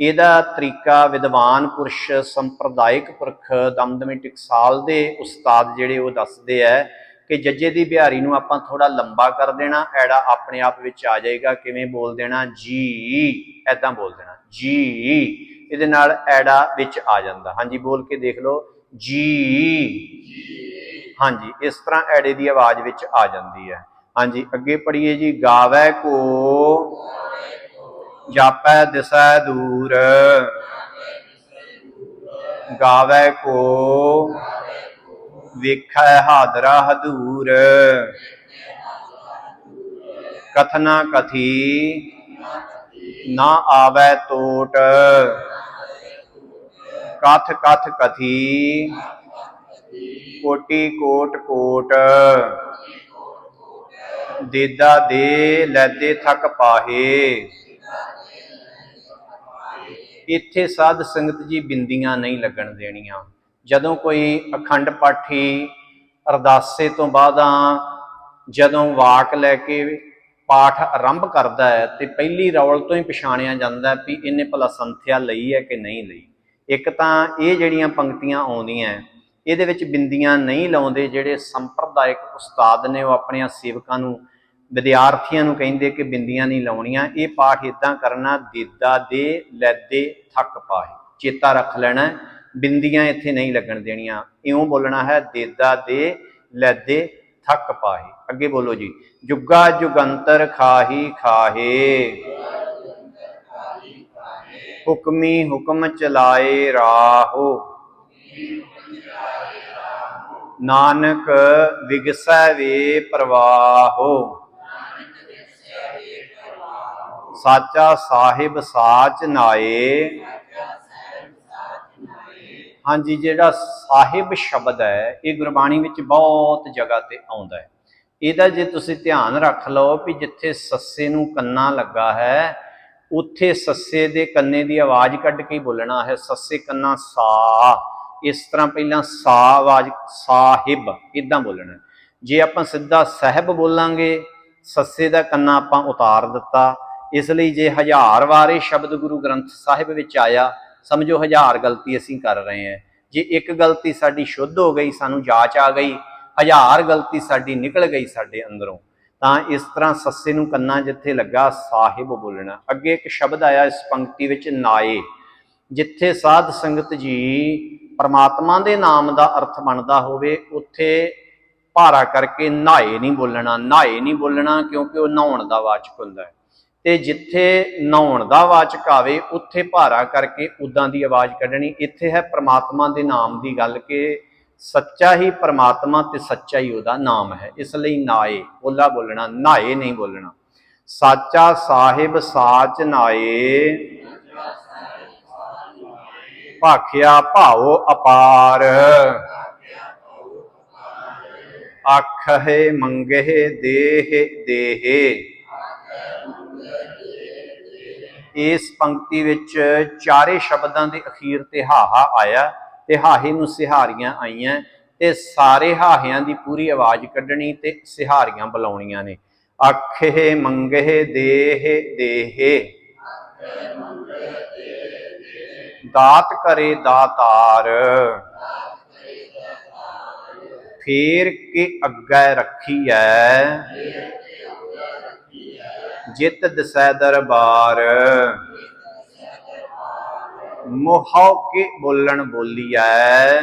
ਇਹਦਾ ਤਰੀਕਾ ਵਿਦਵਾਨ ਪੁਰਸ਼ ਸੰਪਰਦਾਇਕ ਪੁਰਖ ਦਮਦਮੀ ਟਕਸਾਲ ਦੇ ਉਸਤਾਦ ਜਿਹੜੇ ਉਹ ਦੱਸਦੇ ਐ ਕਿ ਜੱਜੇ ਦੀ ਬਿਹਾਰੀ ਨੂੰ ਆਪਾਂ ਥੋੜਾ ਲੰਬਾ ਕਰ ਦੇਣਾ, ਐੜਾ ਆਪਣੇ ਆਪ ਵਿੱਚ ਆ ਜਾਏਗਾ, ਕਿਵੇਂ ਬੋਲ ਦੇਣਾ? ਜੀ ਐਦਾਂ ਬੋਲ ਦੇਣਾ। ਜੀ, ਇਹਦੇ ਨਾਲ ਐੜਾ ਵਿੱਚ ਆ ਜਾਂਦਾ। ਹਾਂਜੀ, ਬੋਲ ਕੇ ਦੇਖ ਲਓ। ਜੀ, ਹਾਂਜੀ, ਇਸ ਤਰ੍ਹਾਂ ਐੜੇ ਦੀ ਆਵਾਜ਼ ਵਿੱਚ ਆ ਜਾਂਦੀ ਹੈ ਹਾਂਜੀ, ਅੱਗੇ ਪੜ੍ਹੀਏ ਜੀ। ਗਾਵੈ ਕੋ ਜਾਪੈ ਦਿਸੈ ਦੂਰ। ਗਾਵੈ ਕੋ ਵੇਖੈ ਹਾਦਰਾ ਹਦੂਰ। ਕਥਨਾ ਕਥੀ ਨਾ ਆਵੈ ਟੋਟ ਕਥ ਕਥ ਕਥੀ ਕੋਟੀ ਕੋਟ ਕੋਟ। ਦੇਦਾ ਦੇ ਲੈਦੇ ਥਕ ਪਾਹੇ। ਇੱਥੇ ਸਾਧ ਸੰਗਤ ਜੀ ਬਿੰਦੀਆਂ ਨਹੀਂ ਲੱਗਣ ਦੇਣੀਆਂ। ਜਦੋਂ ਕੋਈ ਅਖੰਡ ਪਾਠੀ ਅਰਦਾਸੇ ਤੋਂ ਬਾਅਦਾਂ ਜਦੋਂ ਵਾਕ ਲੈ ਕੇ ਪਾਠ ਆਰੰਭ ਕਰਦਾ ਹੈ ਤੇ ਪਹਿਲੀ ਰੌਲ ਤੋਂ ਹੀ ਪਛਾਣਿਆ ਜਾਂਦਾ ਵੀ ਇਹਨੇ ਭਲਾ ਸੰਥਿਆ ਲਈ ਹੈ ਕਿ ਨਹੀਂ ਲਈ। ਇੱਕ ਤਾਂ ਇਹ ਜਿਹੜੀਆਂ ਪੰਕਤੀਆਂ ਆਉਂਦੀਆਂ ਇਹਦੇ ਵਿੱਚ ਬਿੰਦੀਆਂ ਨਹੀਂ ਲਾਉਂਦੇ ਜਿਹੜੇ ਸੰਪਰਦਾਇਕ ਉਸਤਾਦ ਨੇ ਉਹ ਆਪਣੀਆਂ ਸੇਵਕਾਂ ਨੂੰ ਵਿਦਿਆਰਥੀਆਂ ਨੂੰ ਕਹਿੰਦੇ ਕਿ ਬਿੰਦੀਆਂ ਨਹੀਂ ਲਾਉਣੀਆਂ, ਇਹ ਪਾਠ ਇਦਾਂ ਕਰਨਾ, ਦੇਦਾ ਦੇ, ਲੈਦੇ, ਥੱਕ ਪਾਏ, ਚੇਤਾ ਰੱਖ ਲੈਣਾ, ਬਿੰਦੀਆਂ ਇੱਥੇ ਨਹੀਂ ਲੱਗਣ ਦੇਣੀਆਂ। ਇਉਂ ਬੋਲਣਾ ਹੈ, ਦੇਦਾ ਦੇ, ਲੈਦੇ, ਥੱਕ ਪਾਏ। ਅੱਗੇ ਬੋਲੋ ਜੀ, ਜੁਗਾ ਜੁਗੰਤਰ ਖਾਹੀ ਖਾਹੇ। ਹੁਕਮੀ ਹੁਕਮ ਚਲਾਏ ਰਾਹੋ। ਨਾਨਕ ਵਿਗਸੈ ਵੇ ਪ੍ਰਵਾਹੋ। ਸਾਚਾ ਸਾਹਿਬ ਸਾਚ ਨਾਏ। ਹਾਂਜੀ, ਜਿਹੜਾ ਸਾਹਿਬ ਸ਼ਬਦ ਹੈ, ਇਹ ਗੁਰਬਾਣੀ ਵਿੱਚ ਬਹੁਤ ਜਗ੍ਹਾ ਤੇ ਆਉਂਦਾ ਹੈ। ਇਹਦਾ ਜੇ ਤੁਸੀਂ ਧਿਆਨ ਰੱਖ ਲਓ ਵੀ ਜਿੱਥੇ ਸੱਸੇ ਨੂੰ ਕੰਨਾ ਲੱਗਾ ਹੈ, ਉੱਥੇ ਸੱਸੇ ਦੇ ਕੰਨੇ ਦੀ ਆਵਾਜ਼ ਕੱਢ ਕੇ ਬੋਲਣਾ ਹੈ, ਸੱਸੇ ਕੰਨਾ ਸਾ। ਇਸ ਤਰ੍ਹਾਂ ਪਹਿਲਾਂ ਸਾ ਆਵਾਜ਼, ਸਾਹਿਬ, ਇਦਾਂ ਬੋਲਣਾ। ਜੇ ਆਪਾਂ ਸਿੱਧਾ ਸਹਿਬ ਬੋਲਾਂਗੇ, ਸੱਸੇ ਦਾ ਕੰਨਾ ਆਪਾਂ ਉਤਾਰ ਦਿੱਤਾ ਇਸ ਲਈ ਜੇ ਹਜ਼ਾਰ ਵਾਰ ਇਹ ਸ਼ਬਦ ਗੁਰੂ ਗ੍ਰੰਥ ਸਾਹਿਬ ਵਿੱਚ ਆਇਆ, ਸਮਝੋ ਹਜ਼ਾਰ ਗਲਤੀ ਅਸੀਂ ਕਰ ਰਹੇ ਹਾਂ। ਜੇ ਇੱਕ ਗਲਤੀ ਸਾਡੀ ਸ਼ੁੱਧ ਹੋ ਗਈ, ਸਾਨੂੰ ਜਾਚ ਆ ਗਈ, ਹਜ਼ਾਰ ਗਲਤੀ ਸਾਡੀ ਨਿਕਲ ਗਈ ਸਾਡੇ ਅੰਦਰੋਂ, ਤਾਂ ਇਸ ਤਰ੍ਹਾਂ ਸੱਸੇ ਨੂੰ ਕੰਨਾ ਜਿੱਥੇ ਲੱਗਾ ਸਾਹਿਬ ਬੋਲਣਾ। ਅੱਗੇ ਇੱਕ ਸ਼ਬਦ ਆਇਆ ਇਸ ਪੰਕਤੀ ਵਿੱਚ, ਨਾਏ, ਜਿੱਥੇ ਸਾਧ ਸੰਗਤ ਜੀ ਪਰਮਾਤਮਾ ਦੇ ਨਾਮ ਦਾ ਅਰਥ ਬਣਦਾ ਹੋਵੇ, ਉੱਥੇ ਭਾਰਾ ਕਰਕੇ ਨਹਾਏ ਨਹੀਂ ਬੋਲਣਾ ਨਹਾਏ ਨਹੀਂ ਬੋਲਣਾ, ਕਿਉਂਕਿ ਉਹ ਨਹਾਉਣ ਦਾ ਵਾਚਕ ਹੁੰਦਾ ਹੈ। ਤੇ ਜਿੱਥੇ ਨਹਾਉਣ ਦਾ ਵਾਚਕ ਆਵੇ, ਉੱਥੇ ਭਾਰਾ ਕਰਕੇ ਉਦਾਂ ਦੀ ਆਵਾਜ਼ ਕੱਢਣੀ। ਇੱਥੇ ਹੈ ਪ੍ਰਮਾਤਮਾ ਦੇ ਨਾਮ ਦੀ ਗੱਲ ਕਿ ਸੱਚਾ ਹੀ ਪ੍ਰਮਾਤਮਾ ਤੇ ਸੱਚਾ ਹੀ ਉਹਦਾ ਨਾਮ ਹੈ। ਇਸ ਲਈ ਨਾਏ, ਬੋਲਾ ਬੋਲਣਾ, ਨਾਏ ਨਹੀਂ ਬੋਲਣਾ। ਸਾਚਾ ਸਾਹਿਬ, ਸਾਚ ਨਾਏ। ਭਾਖਿਆ ਭਾਉ ਅਪਾਰ। ਆਖੇ ਮੰਗੇ ਦੇਹ ਦੇਹ। ਇਸ ਪੰਕਤੀ ਵਿੱਚ ਚਾਰੇ ਸ਼ਬਦਾਂ ਦੇ ਅਖੀਰ ਤੇ ਹਾਹਾ ਆਇਆ ਤੇ ਹਾਹੇ ਨੂੰ ਸਿਹਾਰੀਆਂ ਆਈਆਂ ਤੇ ਸਾਰੇ ਹਾਹਿਆਂ ਦੀ ਪੂਰੀ ਆਵਾਜ਼ ਕੱਢਣੀ ਤੇ ਸਿਹਾਰੀਆਂ ਬੁਲਾਉਣੀਆਂ ਨੇ। ਆਖੇ ਮੰਗੇ ਦੇਹ ਦੇਹੇ। ਦਾਤ ਕਰੇ ਦਾਤਾਰ। ਫੇਰ ਕੇ ਅੱਗੇ ਰੱਖੀ ਰੱਖੀਐ। ਜਿਤ ਦਸੈ ਦਰਬਾਰ। ਮੋਹਉ ਕੇ ਬੋਲਣ ਬੋਲੀਐ।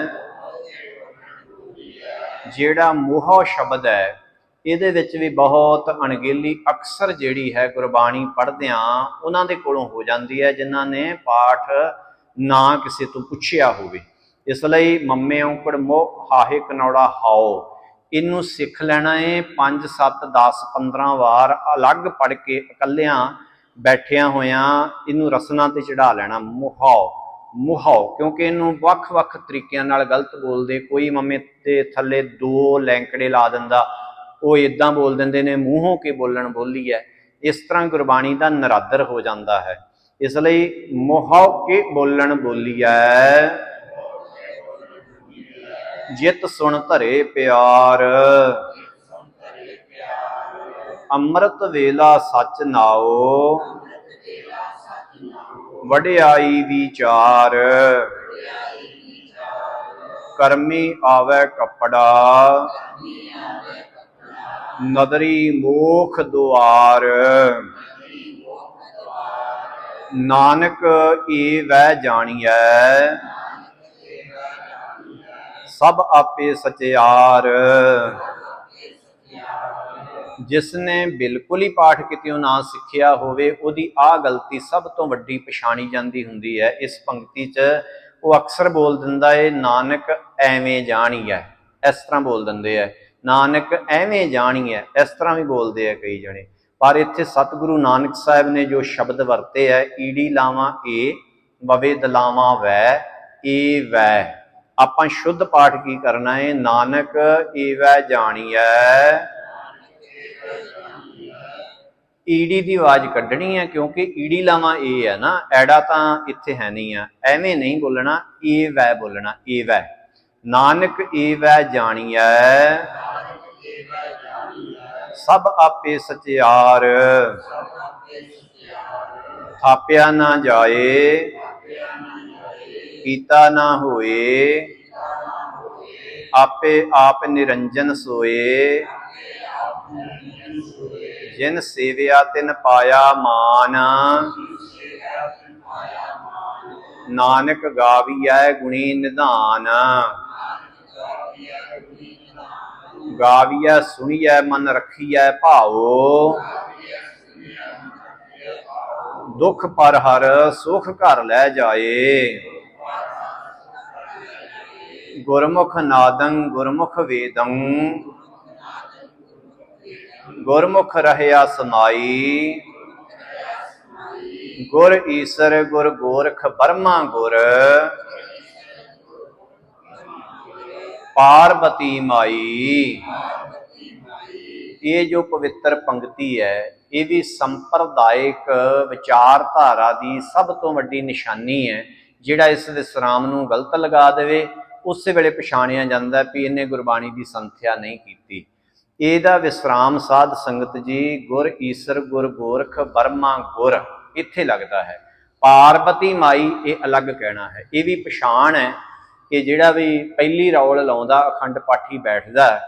ਜਿਹੜਾ ਮੋਹ ਸ਼ਬਦ ਹੈ, ਇਹਦੇ ਵਿੱਚ ਵੀ ਬਹੁਤ ਅਣਗਹਿਲੀ ਅਕਸਰ ਜਿਹੜੀ ਹੈ ਗੁਰਬਾਣੀ ਪੜ੍ਹਦਿਆਂ ਉਹਨਾਂ ਦੇ ਕੋਲੋਂ ਹੋ ਜਾਂਦੀ ਹੈ, ਜਿਨ੍ਹਾਂ ਨੇ ਪਾਠ ਨਾ ਕਿਸੇ ਤੋਂ ਪੁੱਛਿਆ ਹੋਵੇ। ਇਸ ਲਈ ਮੰਮੇ ਔਂਕੜ ਮੋਹ ਹਾਹੇ ਕਨੌੜਾ ਹਾਓ। ਇਹਨੂੰ ਸਿੱਖ ਲੈਣਾ ਏ। 5 7 10 15 ਵਾਰ ਅਲੱਗ ਪੜ ਕੇ ਇਕੱਲਿਆਂ ਬੈਠਿਆਂ ਹੋਇਆਂ ਇਹਨੂੰ ਰਸਨਾ ਤੇ ਚੜਾ ਲੈਣਾ। ਮੁਹਾਓ ਮੁਹਾਓ, ਕਿਉਂਕਿ ਇਹਨੂੰ ਵੱਖ-ਵੱਖ ਤਰੀਕਿਆਂ ਨਾਲ ਗਲਤ ਬੋਲਦੇ। ਕੋਈ ਮੰਮੇ ਤੇ ਥੱਲੇ ਦੋ ਲੈਂਕੜੇ ਲਾ ਦਿੰਦਾ, ਉਹ ਇਦਾਂ ਬੋਲ ਦਿੰਦੇ ਨੇ, ਮੂੰਹੋਂ ਕੇ ਬੋਲਣ ਬੋਲੀ ਹੈ ਇਸ ਤਰ੍ਹਾਂ ਗੁਰਬਾਣੀ ਦਾ ਨਰਾਦਰ ਹੋ ਜਾਂਦਾ ਹੈ। ਇਸ ਲਈ ਮੁਹਾਓ ਕੇ ਬੋਲਣ ਬੋਲੀ ਹੈ ਜਿਤ ਸੁਣ ਧਰੇ ਪਿਆਰ। ਅੰਮ੍ਰਿਤ ਵੇਲਾ ਸੱਚ ਨਾਓ। ਵਡਿਆਈ ਵਿਚਾਰ। ਕਰਮੀ ਆਵੇ ਕਪੜਾ। ਨਦਰੀ ਮੋਖ ਦੁਆਰ। ਨਾਨਕ ਏ ਵੈ ਜਾਣੀਐ। ਸਭ ਆਪੇ ਸਚਿਆਰ ਜਿਸ ਨੇ ਬਿਲਕੁਲ ਹੀ ਪਾਠ ਕਿਤੇ ਨਾ ਸਿੱਖਿਆ ਹੋਵੇ, ਉਹਦੀ ਆ ਗਲਤੀ ਸਭ ਤੋਂ ਵੱਡੀ ਪਛਾਣੀ ਜਾਂਦੀ ਹੁੰਦੀ ਹੈ। ਇਸ ਪੰਕਤੀ 'ਚ ਉਹ ਅਕਸਰ ਬੋਲ ਦਿੰਦਾ ਏ, ਨਾਨਕ ਐਵੇਂ ਜਾਣੀ ਹੈ ਇਸ ਤਰ੍ਹਾਂ ਬੋਲ ਦਿੰਦੇ ਐ, ਨਾਨਕ ਐਵੇਂ ਜਾਣੀ ਹੈ ਇਸ ਤਰ੍ਹਾਂ ਵੀ ਬੋਲਦੇ ਆ ਕਈ ਜਣੇ। ਪਰ ਇੱਥੇ ਸਤਿਗੁਰੂ ਨਾਨਕ ਸਾਹਿਬ ਨੇ ਜੋ ਸ਼ਬਦ ਵਰਤੇ ਐ, ਈੜੀ ਲਾਵਾਂ ਏ, ਵਵੇ ਦਲਾਵਾਂ ਵੈ, ਏ ਵੈ। ਆਪਾਂ ਸ਼ੁੱਧ ਪਾਠ ਕੀ ਕਰਨਾ ਹੈ ਨਾਨਕ ਏਵੈ ਜਾਣੀਐ। ਈੜੀ ਦੀ ਆਵਾਜ਼ ਕੱਢਣੀ ਹੈ ਕਿਉਂਕਿ ਈੜੀ ਲਾਵਾਂ ਏ ਹੈ ਨਾ, ਐੜਾ ਤਾਂ ਇੱਥੇ ਹੈ ਨਹੀਂ ਆ। ਐਵੇਂ ਨਹੀਂ ਬੋਲਣਾ ਏ ਵੈ ਬੋਲਣਾ ਏ ਵੈ ਨਾਨਕ ਏ ਏਵੈ ਜਾਣੀਐ। ਸਭ ਆਪੇ ਸਚਿਆਰ। ਥਾਪਿਆ ਨਾ ਜਾਏ। ਕੀਤਾ ਨਾ ਹੋਏ, ਆਪੇ ਆਪ ਨਿਰੰਜਨ ਸੋਏ। ਜਿਨ ਸੇਵਿਆ ਤਿਨ ਪਾਇਆ ਮਾਨ, ਨਾਨਕ ਗਾਵੀਐ ਗੁਣੀ ਨਿਧਾਨ। ਗਾਵੀਐ ਸੁਣੀਐ ਮਨ ਰੱਖੀਐ ਭਾਉ। ਦੁਖ ਪਰ ਹਰ ਸੁਖ ਘਰ ਲੈ ਜਾਏ। ਗੁਰਮੁਖ ਨਾਦੰ ਗੁਰਮੁਖ ਵੇਦੰ। ਗੁਰਮੁਖ ਰਹਿਆ ਸਮਾਈ। ਗੁਰ ਈਸਰ ਗੁਰ ਗੋਰਖ ਬਰਮਾ ਗੁਰ। ਪਾਰਬਤੀ ਮਾਈ। ਇਹ ਜੋ ਪਵਿੱਤਰ ਪੰਕਤੀ ਹੈ, ਇਹ ਵੀ ਸੰਪਰਦਾਇਕ ਵਿਚਾਰਧਾਰਾ ਦੀ ਸਭ ਤੋਂ ਵੱਡੀ ਨਿਸ਼ਾਨੀ ਹੈ, ਜਿਹੜਾ ਇਸ ਵਿਸਰਾਮ ਨੂੰ ਗਲਤ ਲਗਾ ਦੇਵੇ ਉਸੇ ਵੇਲੇ ਪਛਾਣਿਆ ਜਾਂਦਾ ਵੀ ਇਹਨੇ ਗੁਰਬਾਣੀ ਦੀ ਸੰਥਿਆ ਨਹੀਂ ਕੀਤੀ। ਇਹਦਾ ਵਿਸਰਾਮ ਸਾਧ ਸੰਗਤ ਜੀ, ਗੁਰ ਈਸਰ, ਗੁਰ ਗੋਰਖ ਬਰਮਾ ਗੁਰ, ਇੱਥੇ ਲੱਗਦਾ ਹੈ। ਪਾਰਬਤੀ ਮਾਈ ਇਹ ਅਲੱਗ ਕਹਿਣਾ ਹੈ। ਇਹ ਵੀ ਪਛਾਣ ਹੈ ਕਿ ਜਿਹੜਾ ਵੀ ਪਹਿਲੀ ਰੌਲ ਲਾਉਂਦਾ, ਅਖੰਡ ਪਾਠੀ ਬੈਠਦਾ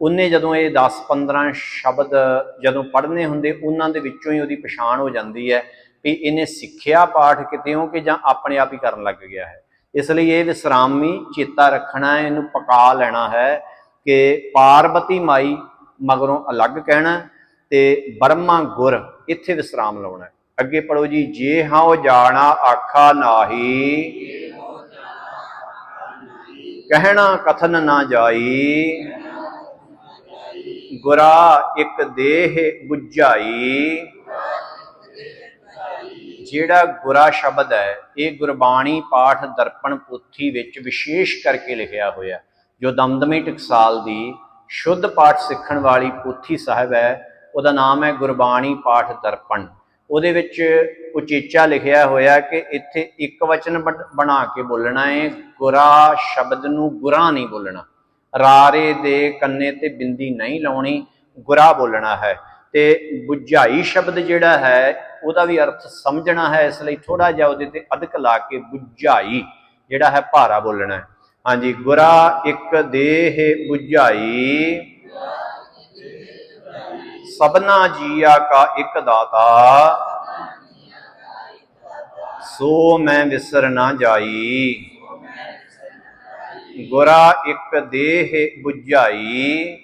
ਉਹਨੇ ਜਦੋਂ ਇਹ 10-15 ਸ਼ਬਦ ਜਦੋਂ ਪੜ੍ਹਨੇ ਹੁੰਦੇ, ਉਹਨਾਂ ਦੇ ਵਿੱਚੋਂ ਹੀ ਉਹਦੀ ਪਛਾਣ ਹੋ ਜਾਂਦੀ ਹੈ ਵੀ ਇਹਨੇ ਸਿੱਖਿਆ ਪਾਠ ਕਿਤੇੋਂ ਕਿ ਜਾਂ ਆਪਣੇ ਆਪ ਹੀ ਕਰਨ ਲੱਗ ਗਿਆ ਹੈ। ਇਸ ਲਈ ਇਹ ਵਿਸਰਾਮ ਚੇਤਾ ਰੱਖਣਾ ਹੈ ਇਹਨੂੰ ਪਕਾ ਲੈਣਾ ਹੈ ਕਿ ਪਾਰਬਤੀ ਮਾਈ ਮਗਰੋਂ ਅਲੱਗ ਕਹਿਣਾ ਤੇ ਬਰਮਾ ਗੁਰ ਇੱਥੇ ਵਿਸਰਾਮ ਲਾਉਣਾ ਅੱਗੇ ਪੜੋ ਜੀ, ਜੇ ਹਾਂ ਜਾਣਾ ਆਖਾ ਨਾਹੀ, ਕਹਿਣਾ ਕਥਨ ਨਾ ਜਾਈ, ਗੁਰਾ ਇੱਕ ਦੇਹ 부ਝਾਈ ਜਿਹੜਾ ਗੁਰਾ ਸ਼ਬਦ ਹੈ, ਇਹ ਗੁਰਬਾਣੀ ਪਾਠ ਦਰਪਣ ਪੋਥੀ ਵਿੱਚ ਵਿਸ਼ੇਸ਼ ਕਰਕੇ ਲਿਖਿਆ ਹੋਇਆ। ਜੋ ਦਮਦਮੀ ਟਕਸਾਲ ਦੀ ਸ਼ੁੱਧ ਪਾਠ ਸਿੱਖਣ ਵਾਲੀ ਪੋਥੀ ਸਾਹਿਬ ਹੈ, ਉਹਦਾ ਨਾਮ ਹੈ ਗੁਰਬਾਣੀ ਪਾਠ ਦਰਪਣ। ਉਹਦੇ ਵਿੱਚ ਉਚੇਚਾ ਲਿਖਿਆ ਹੋਇਆ ਕਿ ਇੱਥੇ ਇੱਕ ਵਚਨ ਬਣ- ਬਣਾ ਕੇ ਬੋਲਣਾ ਹੈ ਗੁਰਾ ਸ਼ਬਦ ਨੂੰ ਗੁਰਾ ਨਹੀਂ ਬੋਲਣਾ। ਰਾਰੇ ਦੇ ਕੰਨੇ ਤੇ ਬਿੰਦੀ ਨਹੀਂ ਲਾਉਣੀ, ਗੁਰਾ ਬੋਲਣਾ ਹੈ। ਤੇ ਬੁਝਾਈ ਸ਼ਬਦ ਜਿਹੜਾ ਹੈ ਉਹਦਾ ਵੀ ਅਰਥ ਸਮਝਣਾ ਹੈ, ਇਸ ਲਈ ਥੋੜਾ ਜਿਹਾ ਉਹਦੇ ਤੇ ਅਧਿਕ ਲਾ ਕੇ ਬੁਝਾਈ, ਜਿਹੜਾ ਹੈ ਭਾਰਾ ਬੋਲਣਾ ਹੈ। ਹਾਂਜੀ, ਗੁਰਾ ਇੱਕ ਦੇਹ ਬੁਝਾਈ। ਸਭਨਾ ਜੀਆ ਕਾ ਇੱਕ ਦਾਤਾ। ਸੋ ਮੈਂ ਵਿਸਰ ਨਾ ਜਾਈ। ਗੁਰਾ ਇੱਕ ਦੇਹ ਬੁਝਾਈ।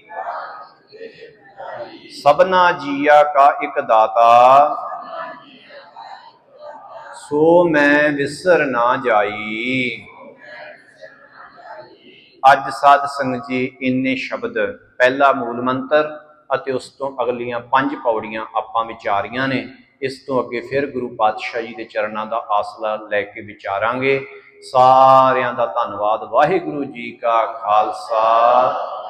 ਸਭਨਾ ਜੀਆ ਕਾ ਇੱਕ ਦਾਤਾ। ਸੋ ਮੈਂ ਵਿਸਰ ਨਾ ਜਾਈ। ਅੱਜ ਸਾਧ ਸੰਗਤ ਜੀ ਇੰਨੇ ਸ਼ਬਦ, ਪਹਿਲਾ ਮੂਲ ਮੰਤਰ ਅਤੇ ਉਸ ਤੋਂ ਅਗਲੀਆਂ ਪੰਜ ਪੌੜੀਆਂ ਆਪਾਂ ਵਿਚਾਰੀਆਂ ਨੇ, ਇਸ ਤੋਂ ਅੱਗੇ ਫਿਰ ਗੁਰੂ ਪਾਤਸ਼ਾਹ ਜੀ ਦੇ ਚਰਨਾਂ ਦਾ ਆਸਲਾ ਲੈ ਕੇ ਵਿਚਾਰਾਂਗੇ। ਸਾਰਿਆਂ ਦਾ ਧੰਨਵਾਦ, ਵਾਹਿਗੁਰੂ ਜੀ ਕਾ ਖਾਲਸਾ,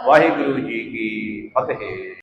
ਵਾਹਿਗੁਰੂ ਜੀ ਕੀ ਫਤਿਹ।